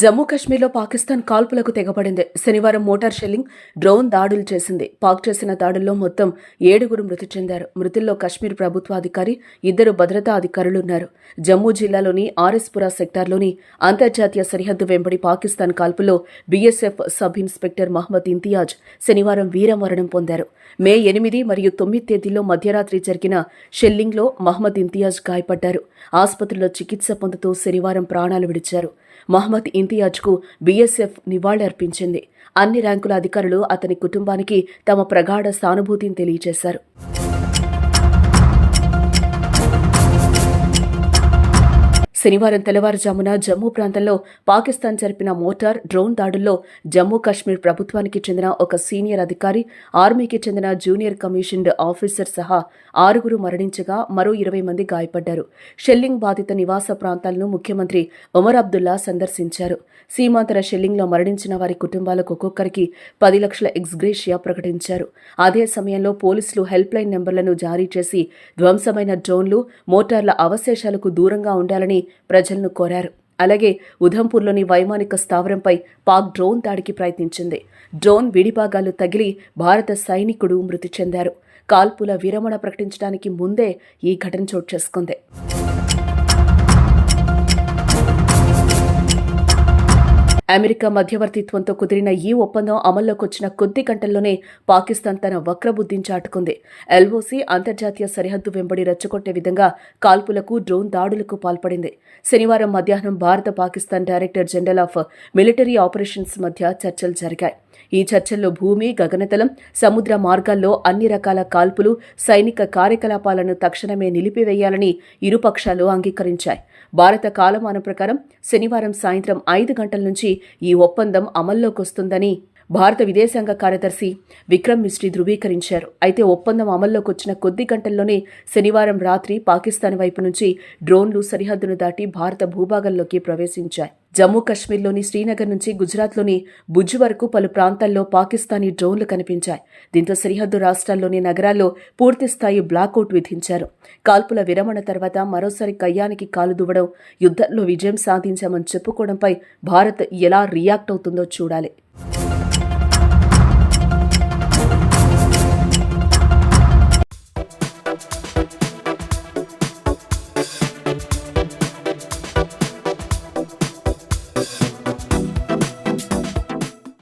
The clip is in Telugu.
జమ్మూ కాశ్మీర్లో పాకిస్తాన్ కాల్పులకు తెగపడింది. శనివారం మోటార్ షెల్లింగ్ డ్రోన్ దాడులు చేసింది. పాక్ చేసిన దాడుల్లో మొత్తం ఏడుగురు మృతి చెందారు. మృతుల్లో కశ్మీర్ ప్రభుత్వాధికారి ఇద్దరు భద్రతా అధికారులు ఉన్నారు జమ్మూ జిల్లాలోని ఆర్ఎస్పురా సెక్టార్లోని అంతర్జాతీయ సరిహద్దు వెంబడి Pakistan కాల్పులో BSF sub inspector Mohammed Imtiaz శనివారం వీరమరణం పొందారు. మే ఎనిమిది మరియు తొమ్మిది తేదీలో మధ్యరాత్రి జరిగిన షెల్లింగ్లో మహమ్మద్ ఇంతియాజ్ గాయపడ్డారు. ఆసుపత్రిలో చికిత్స పొందుతూ శనివారం ప్రాణాలు విడిచారు. మహమ్మద్ ఇంతియాజ్కు బీఎస్ఎఫ్ నివాళులర్పించింది. అన్ని ర్యాంకుల అధికారులు అతని కుటుంబానికి తమ ప్రగాఢ సానుభూతిని తెలియజేశారు. శనివారం తెల్లవారుజామున జమ్మూ ప్రాంతంలో పాకిస్తాన్ జరిపిన మోటార్ డ్రోన్ దాడుల్లో జమ్మూ కాశ్మీర్ ప్రభుత్వానికి చెందిన ఒక సీనియర్ అధికారి ఆర్మీకి చెందిన జూనియర్ కమిషన్డ్ ఆఫీసర్ సహా ఆరుగురు మరణించగా మరో ఇరవై మంది గాయపడ్డారు. షెల్లింగ్ బాధిత నివాస ప్రాంతాలను ముఖ్యమంత్రి ఒమర్ అబ్దుల్లా సందర్శించారు. సీమాంతర షెల్లింగ్లో మరణించిన వారి కుటుంబాలకు ఒక్కొక్కరికి పది లక్షల ఎక్స్గ్రేషియా ప్రకటించారు. అదే సమయంలో పోలీసులు హెల్ప్ లైన్ నెంబర్లను జారీ చేసి ధ్వంసమైన డ్రోన్లు మోటార్ల అవశేషాలకు దూరంగా ఉండాలని ప్రజలను కోరారు. అలాగే ఉధంపూర్లోని వైమానిక స్థావరంపై పాక్ డ్రోన్ దాడికి ప్రయత్నించింది. డ్రోన్ విడిభాగాలు తగిలి భారత సైనికుడు మృతి చెందారు. కాల్పుల విరమణ ప్రకటించడానికి ముందే ఈ ఘటన చోటు చేసుకుంది. అమెరికా మధ్యవర్తిత్వంతో కుదిరిన ఈ ఒప్పందం అమల్లోకి వచ్చిన కొద్ది గంటల్లోనే పాకిస్తాన్ తన వక్రబుద్ధిని చాటుకుంది. ఎల్ఓసి అంతర్జాతీయ సరిహద్దు వెంబడి రెచ్చగొట్టే విధంగా కాల్పులకు డ్రోన్ దాడులకు పాల్పడింది. శనివారం మధ్యాహ్నం భారత Pakistan director general of military operations మధ్య చర్చలు జరిగాయి. ఈ చర్చల్లో భూమి గగనతలం సముద్ర మార్గాల్లో అన్ని రకాల కాల్పులు సైనిక కార్యకలాపాలను తక్షణమే నిలిపివేయాలని ఇరుపక్షాలు అంగీకరించాయి. భారత కాలమానం ప్రకారం శనివారం సాయంత్రం ఐదు గంటల నుంచి ఈ ఒప్పందం అమల్లోకొస్తుందని భారత విదేశాంగ కార్యదర్శి విక్రమ్ మిస్ట్రీ ధృవీకరించారు. అయితే ఒప్పందం అమల్లోకి వచ్చిన కొద్ది గంటల్లోనే శనివారం రాత్రి పాకిస్తాన్ వైపు నుంచి డ్రోన్లు సరిహద్దును దాటి భారత భూభాగంలోకి ప్రవేశించాయి. జమ్మూ కశ్మీర్లోని శ్రీనగర్ నుంచి గుజరాత్లోని భుజ్ వరకు పలు ప్రాంతాల్లో పాకిస్తానీ డ్రోన్లు కనిపించాయి. దీంతో సరిహద్దు రాష్ట్రాల్లోని నగరాల్లో పూర్తిస్థాయి బ్లాకౌట్ విధించారు. కాల్పుల విరమణ తర్వాత మరోసారి కయ్యానికి కాలు దువ్వడం యుద్ధంలో విజయం సాధించామని చెప్పుకోవడంపై భారత్ ఎలా రియాక్ట్ అవుతుందో చూడాలి.